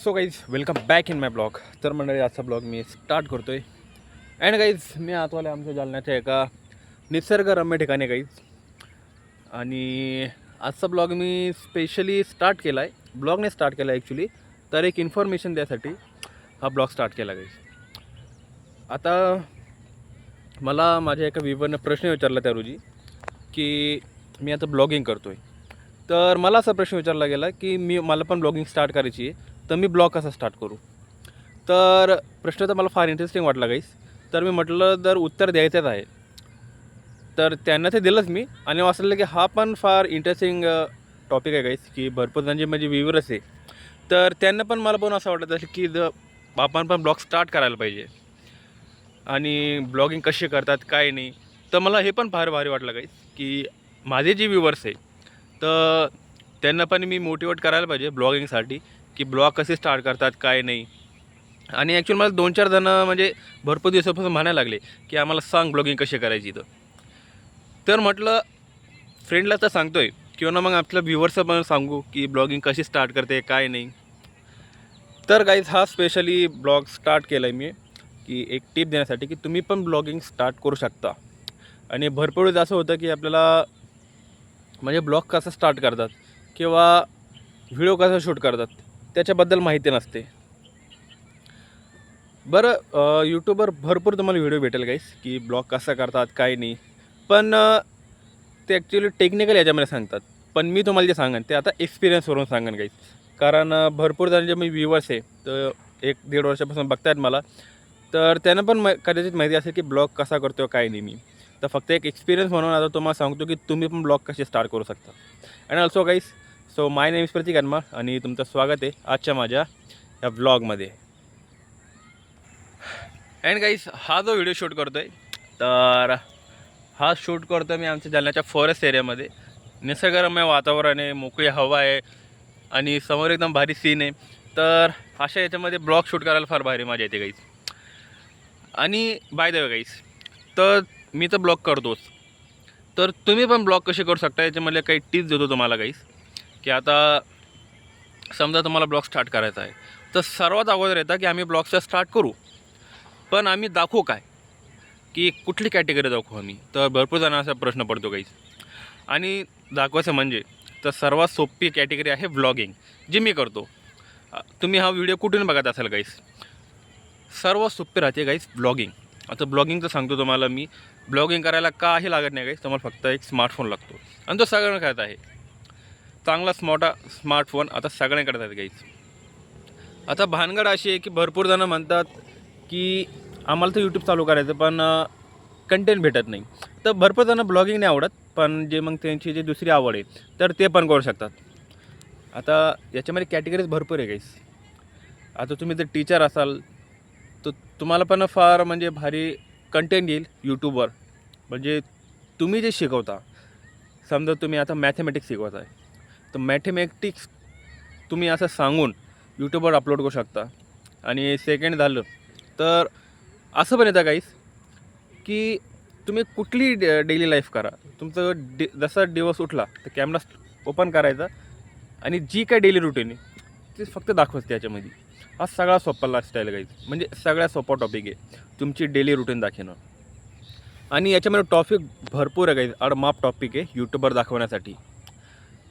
So guys welcome back in my blog तर मंडळी आजचा ब्लॉग मी स्टार्ट करतो आहे अँड गाईज मी आतवाले आमच्या जालन्याच्या एका निसर्गरम्य ठिकाणी गाईज आणि आजचा ब्लॉग मी स्पेशली स्टार्ट केला आहे ब्लॉगने स्टार्ट केला आहे ॲक्च्युली तर एक इन्फॉर्मेशन द्यासाठी हा ब्लॉग स्टार्ट केला गाईज आता मला माझ्या एका विवरनं प्रश्न विचारला त्या रोजी की मी आता ब्लॉगिंग करतो आहे तर मला असा प्रश्न विचारला गेला की मी मला पण ब्लॉगिंग स्टार्ट करायची आहे. तर मी ब्लॉग कसा स्टार्ट करू. तर प्रश्न तर मला फार इंटरेस्टिंग वाटला गाईस तर मी म्हटलं तर उत्तर द्यायचंच आहे तर त्यांना ते दिलंच मी. आणि वाचलेलं की हा पण फार इंटरेस्टिंग टॉपिक आहे गाईस की भरपूर जण जे माझे आहे. तर त्यांना पण मला पण असं वाटत असेल की ज आपण पण ब्लॉग स्टार्ट करायला पाहिजे. आणि ब्लॉगिंग कशी करतात काय नाही. तर मला हे पण फार भारी वाटलं गाईस की माझे जे व्ह्युअर्स आहे तर त्यांना पण मी मोटिवेट करायला पाहिजे ब्लॉगिंगसाठी की ब्लॉग कसे स्टार्ट करतात काय नाही. आणि ॲक्च्युली मला दोन चार जणं म्हणजे भरपूर दिवसापासून म्हणायला लागले की आम्हाला सांग ब्लॉगिंग कशी करायची तर तर म्हटलं फ्रेंडला तर सांगतोय किंवा ना मग आपल्या व्ह्युअर्सला पण सांगू की ब्लॉगिंग कशी स्टार्ट करते काय नाही. तर काहीच हा स्पेशली ब्लॉग स्टार्ट केला आहे मी की एक टिप देण्यासाठी की तुम्ही पण ब्लॉगिंग स्टार्ट करू शकता. आणि भरपूर वेळेस असं होतं की आपल्याला म्हणजे ब्लॉग कसा स्टार्ट करतात किंवा व्हिडिओ कसा शूट करतात त्याच्याबद्दल माहिती नसते. बरं यूट्यूबवर भरपूर तुम्हाला व्हिडिओ भेटेल गाईस की ब्लॉग कसा करतात काय नाही. पण ते ॲक्च्युली टेक्निकल याच्यामध्ये सांगतात. पण मी तुम्हाला जे सांगेन ते आता एक्सपिरियन्सवरून सांगेन गाईस कारण भरपूर जण जे मी व्ह्युअर्स आहे तर एक दीड वर्षापासून बघतायत मला तर त्यांना पण म कदाचित माहिती असेल की ब्लॉग कसा करतो काय नाही मी. तर फक्त एक एक्सपिरियन्स म्हणून आता तुम्हाला सांगतो की तुम्ही पण ब्लॉग कसे स्टार्ट करू शकता. And also guys so my name is Pratik अनमा आणि तुमचं स्वागत आहे आजच्या माझ्या या ब्लॉगमध्ये अँड गाईस हा जो व्हिडिओ शूट करतो आहे तर हा शूट करतो मी आमच्या जालन्याच्या फॉरेस्ट एरियामध्ये निसर्गरम्य वातावरण आहे मोकळी हवा आहे आणि समोर एकदम भारी सीन आहे. तर अशा याच्यामध्ये ब्लॉग शूट करायला फार भारी मजा येते काहीच आणि बाय द वे गाईस तर मी तर ब्लॉग करतोच. तर तुम्ही पण ब्लॉग कसे करू शकता? याच्यामधले काही टिप्स देतो तुम्हाला गाईस की आता समजा तुम्हाला ब्लॉग स्टार्ट करायचा आहे तर सर्वात अगोदर येतं की आम्ही ब्लॉगचा स्टार्ट करू. पण आम्ही दाखवू काय? की कुठली कॅटेगरी दाखवू आम्ही? तर भरपूर जणांचा प्रश्न पडतो गाईस आणि दाखवायचं म्हणजे तर सर्वात सोपी कॅटेगरी आहे व्लॉगिंग जी मी करतो. तुम्ही हा व्हिडिओ कुठून बघत असाल गाईस सर्वात सोपी राहते काहीच ब्लॉगिंग आता ब्लॉगिंगचं सांगतो तुम्हाला मी. ब्लॉगिंग करायला काही लागत नाही गाईस तुम्हाला फक्त एक स्मार्टफोन लागतो. आणि तो सगळ्यांना करत आहे. चांगला मोठा स्मार्टफोन आता सगळ्यांकडे आहेत गाईस आता भानगड अशी आहे की भरपूर जणं म्हणतात की आम्हाला तर यूट्यूब चालू करायचं पण कंटेंट भेटत नाही. तर भरपूर जणं ब्लॉगिंग नाही आवडत पण जे मग त्यांची जी दुसरी आवड आहे तर ते पण करू शकतात. आता याच्यामध्ये कॅटेगरीज भरपूर आहे गाईस आता तुम्ही जर टीचर असाल तर तुम्हाला पण फार म्हणजे भारी कंटेंट येईल यूट्यूबवर म्हणजे तुम्ही जे शिकवता समजा तुम्ही आता मॅथमॅटिक्स शिकवत आहे तर मॅथेमॅटिक्स तुम्ही असं सांगून यूट्यूबवर अपलोड करू शकता. आणि सेकंड झालं तर असं पण येतं काहीच की तुम्ही कुठली डेली लाईफ करा. तुमचं डे जसा दिवस उठला तर कॅमेरा ओपन करायचा आणि जी काय डेली रुटीन आहे ती फक्त दाखवते त्याच्यामध्ये. हा सगळा सोपा लाईफस्टाईल काहीच म्हणजे सगळ्यात सोपा टॉपिक आहे तुमची डेली रुटीन दाखवणं. आणि याच्यामध्ये टॉपिक भरपूर आहे गाईज अडमाप टॉपिक आहे यूट्यूबवर दाखवण्यासाठी.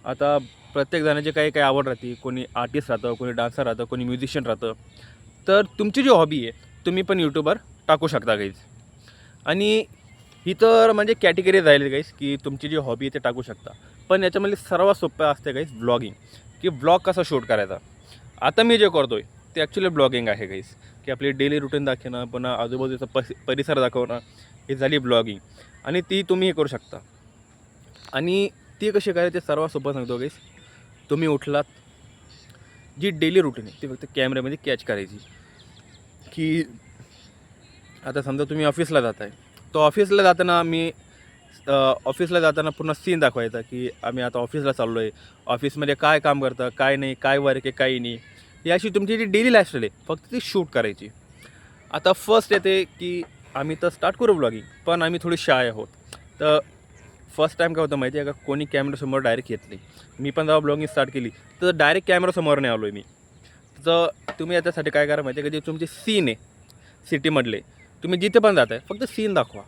आता प्रत्येक जणाची काही काही आवड राहते. कोणी आर्टिस्ट राहतं कोणी डान्सर राहतं कोणी म्युझिशियन राहतं. तर तुमची जी हॉबी आहे तुम्ही पण यूट्यूबवर टाकू शकता काहीच आणि ही तर म्हणजे कॅटेगरी राहिली काहीच की तुमची जी हॉबी आहे ते टाकू शकता. पण याच्यामध्ये सर्वात सोपं असते काहीच ब्लॉगिंग की ब्लॉग कसा शूट करायचा? आता मी जे करतो आहे ते ॲक्च्युली ब्लॉगिंग आहे काहीच की आपली डेली रुटीन दाखवणं पुन्हा आजूबाजूचा पस परिसर दाखवणं ही झाली ब्लॉगिंग आणि ती तुम्ही हे करू शकता. आणि ती कशी करायचं ते सर्वात सोपं सांगतो गाईस तुम्ही उठलात. जी डेली रुटीन आहे ती फक्त कॅमेऱ्यामध्ये कॅच करायची. की आता समजा तुम्ही ऑफिसला जात आहे तर ऑफिसला जाताना मी ऑफिसला जाताना पूर्ण सीन दाखवायचा की आम्ही आता ऑफिसला चाललो आहे ऑफिसमध्ये काय काम करतं काय नाही काय वर्क आहे काय नाही. ही अशी तुमची जी डेली लाईफस्टाईल आहे फक्त ती शूट करायची. आता फर्स्ट येते की आम्ही तर स्टार्ट करू ब्लॉगिंग पण आम्ही थोडी शाय आहोत. तर फर्स्ट टाईम काय होतं माहिती आहे का? कोणी कॅमेरासमोर डायरेक्ट येत नाही. मी पण जेव्हा ब्लॉगिंग स्टार्ट केली तर डायरेक्ट कॅमेरासमोर नाही आलो आहे मी. तर तुम्ही याच्यासाठी काय करा माहिती आहे का? जे तुमचे सीन आहे सिटीमधले तुम्ही जिथे पण जात आहे फक्त सीन दाखवा.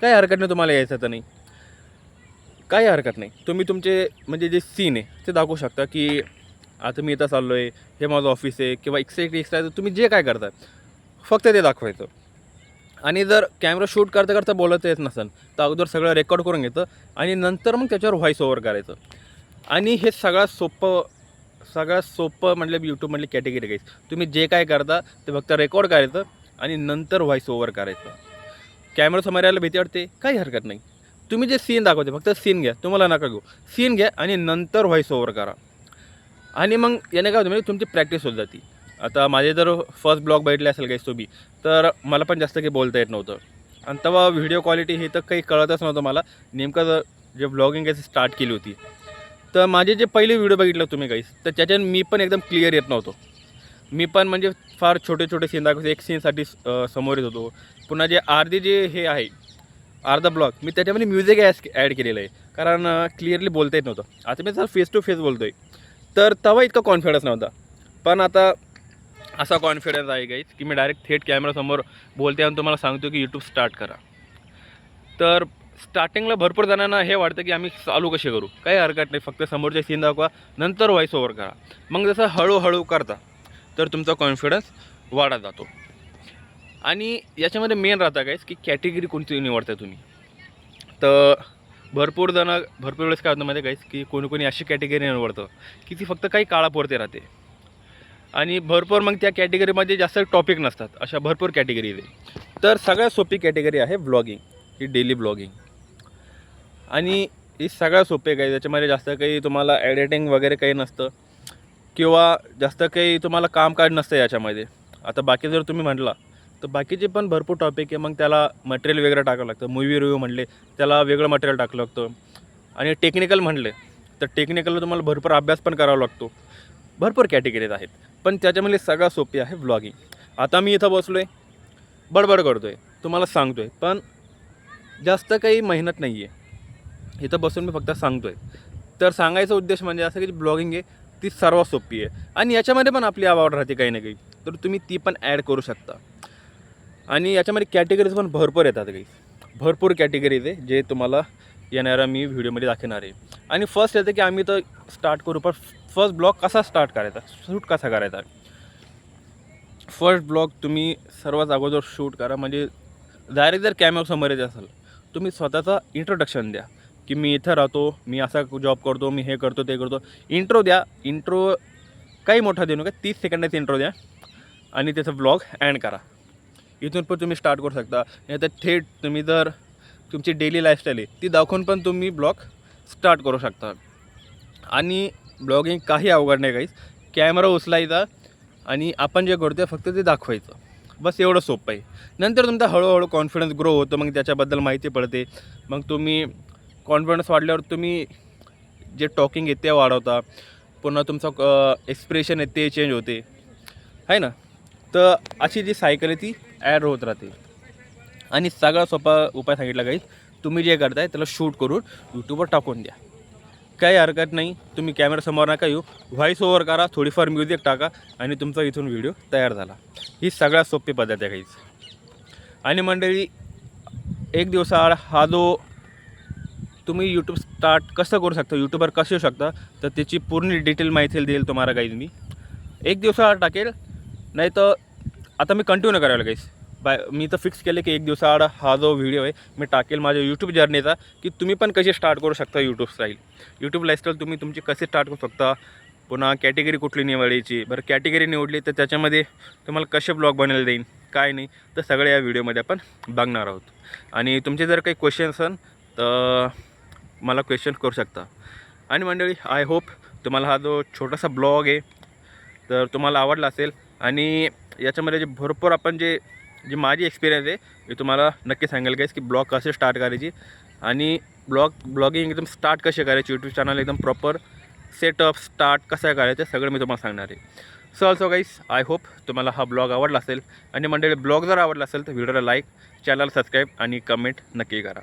काही हरकत नाही तुम्हाला यायचं तर नाही. काही हरकत नाही. तुम्ही तुमचे म्हणजे जे सीन आहे ते दाखवू शकता की आता मी इथं चाललो आहे हे माझं ऑफिस आहे किंवा एक्स्ट्रा एक्स्ट्रा तुम्ही जे काय करता फक्त ते दाखवायचं. आणि जर कॅमेरा शूट करता करता बोलत येत नसेल तर अगोदर सगळं रेकॉर्ड करून घेतं आणि नंतर मग त्याच्यावर व्हॉईस ओव्हर करायचं. आणि हे सगळ्यात सोपं सगळ्यात सोपं म्हटलं यूट्यूबमधली कॅटेगरी घ्यायची तुम्ही जे काय करता ते फक्त रेकॉर्ड करायचं आणि नंतर व्हॉईस ओव्हर करायचं. कॅमेरा समोर यायला भीती वाटते? काही हरकत नाही. तुम्ही जे सीन दाखवते फक्त सीन घ्या. तुम्हाला नका घेऊ. सीन घ्या आणि नंतर व्हॉईस ओव्हर करा. आणि मग याने काय होतं म्हणजे तुमची प्रॅक्टिस होत जाते. आता माझे जर फर्स्ट ब्लॉग बघितले असेल काही तुम्ही तर मला पण जास्त काही बोलता येत नव्हतं. आणि तेव्हा व्हिडिओ क्वालिटी हे तर काही कळतच नव्हतं मला. नेमकं जर जे ब्लॉगिंग आहे स्टार्ट केली होती तर माझे जे पहिले व्हिडिओ बघितलं तुम्ही काही तर त्याच्यात मी पण एकदम क्लिअर येत नव्हतो. मी पण म्हणजे फार छोटे छोटे सीन दाखवतो एक सीनसाठी समोर येत होतो. पुन्हा जे अर्धे जे हे आहे अर्धा ब्लॉग मी त्याच्यामध्ये म्युझिक ॲस ॲड केलेलं आहे. कारण क्लिअरली बोलता येत नव्हतं. आता मी जर फेस टू फेस बोलतो आहे तर तेव्हा इतका कॉन्फिडन्स नव्हता. पण आता असा कॉन्फिडन्स आहे गाईज की मी डायरेक्ट थेट कॅमेरासमोर बोलते आणि तुम्हाला सांगतो की यूट्यूब स्टार्ट करा. तर स्टार्टिंगला भरपूर जणांना हे वाटतं की आम्ही चालू कसे करू? काही हरकत नाही फक्त समोरचे सीन दाखवा नंतर व्हॉइस ओव्हर करा. मग जसं हळूहळू करता तर तुमचा कॉन्फिडन्स वाढत जातो. आणि याच्यामध्ये मेन राहता गाईज की कॅटेगरी कोणती निवडता तुम्ही? तर भरपूर जण भरपूर वेळेस काय होतं माहिती काहीच की कोणी कोणी अशी कॅटेगरी निवडतं की ती फक्त काही काळापुरते राहते. आणि भरपूर मग त्या कॅटेगरीमध्ये जास्त टॉपिक नसतात. अशा भरपूर कॅटेगरी आहे तर सगळ्यात सोपी कॅटेगरी आहे ब्लॉगिंग ही डेली ब्लॉगिंग आणि ही सगळ्यात सोपी आहे काही त्याच्यामध्ये जास्त काही तुम्हाला एडिटिंग वगैरे काही नसतं किंवा जास्त काही तुम्हाला कामकाज नसतं याच्यामध्ये. आता बाकी जर तुम्ही म्हटला तर बाकीचे पण भरपूर टॉपिक आहे मग त्याला मटेरियल वेगळं टाकावं लागतं. मूवी रिव्ह्यू म्हणले त्याला वेगळं मटेरियल टाकलं लागतं. आणि टेक्निकल म्हणले तर टेक्निकलला तुम्हाला भरपूर अभ्यास पण करावा लागतो. भरपूर कॅटेगरीज आहेत. पण त्याच्यामध्ये सगळ्यात सोपी आहे ब्लॉगिंग आता मी इथं बसलो आहे बडबड करतो आहे तुम्हाला सांगतो आहे पण जास्त काही मेहनत नाही आहे इथं बसून मी फक्त सांगतो आहे तर सांगायचा उद्देश म्हणजे असं की जी ब्लॉगिंग आहे ती सर्वात सोपी आहे. आणि याच्यामध्ये पण आपली आवड राहते काही ना काही. तर तुम्ही ती पण ॲड करू शकता. आणि याच्यामध्ये कॅटेगरीज पण भरपूर येतात काही. भरपूर कॅटेगरीज आहे जे तुम्हाला येणाऱ्या मी व्हिडिओमध्ये दाखवणार आहे. आणि फर्स्ट येतं की आम्ही तर स्टार्ट करू पण फर्स्ट ब्लॉग कसा स्टार्ट करायचा? शूट कसा करायचा? फर्स्ट ब्लॉग तुम्ही सर्वात अगोदर शूट करा. म्हणजे डायरेक्ट जर कॅमेरासमोर येत असाल तुम्ही स्वतःचा इंट्रोडक्शन द्या. की मी इथं राहतो मी असा जॉब करतो मी हे करतो ते करतो. इंट्रो द्या. इंट्रो काही मोठा देऊ नका. तीस सेकंदाचा इंट्रो द्या. आणि त्याचा ब्लॉग अँड करा. इथून पण तुम्ही स्टार्ट करू शकता. नाही तर थेट तुम्ही जर तुमची डेली लाईफस्टाईल आहे ती दाखवून पण तुम्ही ब्लॉग स्टार्ट करू शकता. आणि ब्लॉगिंग काही अवघड नाही काहीच. कॅमेरा उचलायचा आणि आपण जे करतो फक्त ते दाखवायचं. बस एवढं सोपं आहे. नंतर तुमचा हळूहळू कॉन्फिडन्स ग्रो होतो मग त्याच्याबद्दल माहिती पडते. मग तुम्ही कॉन्फिडन्स वाढल्यावर तुम्ही जे टॉकिंग आहे ते वाढवता. पुन्हा तुमचं एक्सप्रेशन आहे ते चेंज होते. आहे ना? तर अशी जी सायकल आहे ती ॲड होत राहते. आणि सगळा सोपा उपाय सांगितला काही तुम्ही जे करताय त्याला शूट करून यूट्यूबवर टाकून द्या. काही हरकत नाही. तुम्ही कॅमेरासमोर नका येऊ. व्हॉईस ओव्हर करा थोडीफार म्युझिक टाका आणि तुमचा इथून व्हिडिओ तयार झाला. ही सगळ्यात सोपी पद्धत आहे काहीच आणि मंडळी एक दिवसाआड हा जो तुम्ही यूट्यूब स्टार्ट कसं करू शकता यूट्यूबर कसं येऊ शकता तर त्याची पूर्ण डिटेल माहिती देईल तुम्हाला काही मी. एक दिवसाआड टाकेल नाही तर आता मी कंटिन्यू करायला काहीच बाय मी तर फिक्स केलं की एक दिवसाआड हा जो व्हिडिओ आहे मी टाकेल माझ्या यूट्यूब जर्नीचा की तुम्ही पण कशी स्टार्ट करू शकता यूट्यूब स्टाईल यूट्यूब लाईफस्टाईल तुम्ही तुमची कसे स्टार्ट करू शकता? पुन्हा कॅटेगरी कुठली निवडायची? बरं कॅटेगरी निवडली तर त्याच्यामध्ये तुम्हाला कसे ब्लॉग बनायला देईन काय नाही तर सगळे या व्हिडिओमध्ये आपण बघणार आहोत. आणि तुमचे जर काही क्वेश्चन असेल तर मला क्वेश्चन करू शकता. आणि मंडळी आय होप तुम्हाला हा जो छोटासा ब्लॉग आहे तर तुम्हाला आवडला असेल. आणि याच्यामध्ये जे भरपूर आपण जे जी माझी एक्सपिरियन्स आहे मी तुम्हाला नक्की सांगेल काहीच की ब्लॉग कसे स्टार्ट करायची आणि ब्लॉग ब्लॉगिंग एकदम स्टार्ट कसे करायचे यूट्यूब चॅनल एकदम प्रॉपर सेटअप स्टार्ट कसं करायचं सगळं मी तुम्हाला सांगणार आहे. So also guys I hope तुम्हाला हा ब्लॉग आवडला असेल. आणि मंडळी ब्लॉग जर आवडला असेल तर व्हिडिओला लाईक चॅनल सबस्क्राईब आणि कमेंट नक्की करा.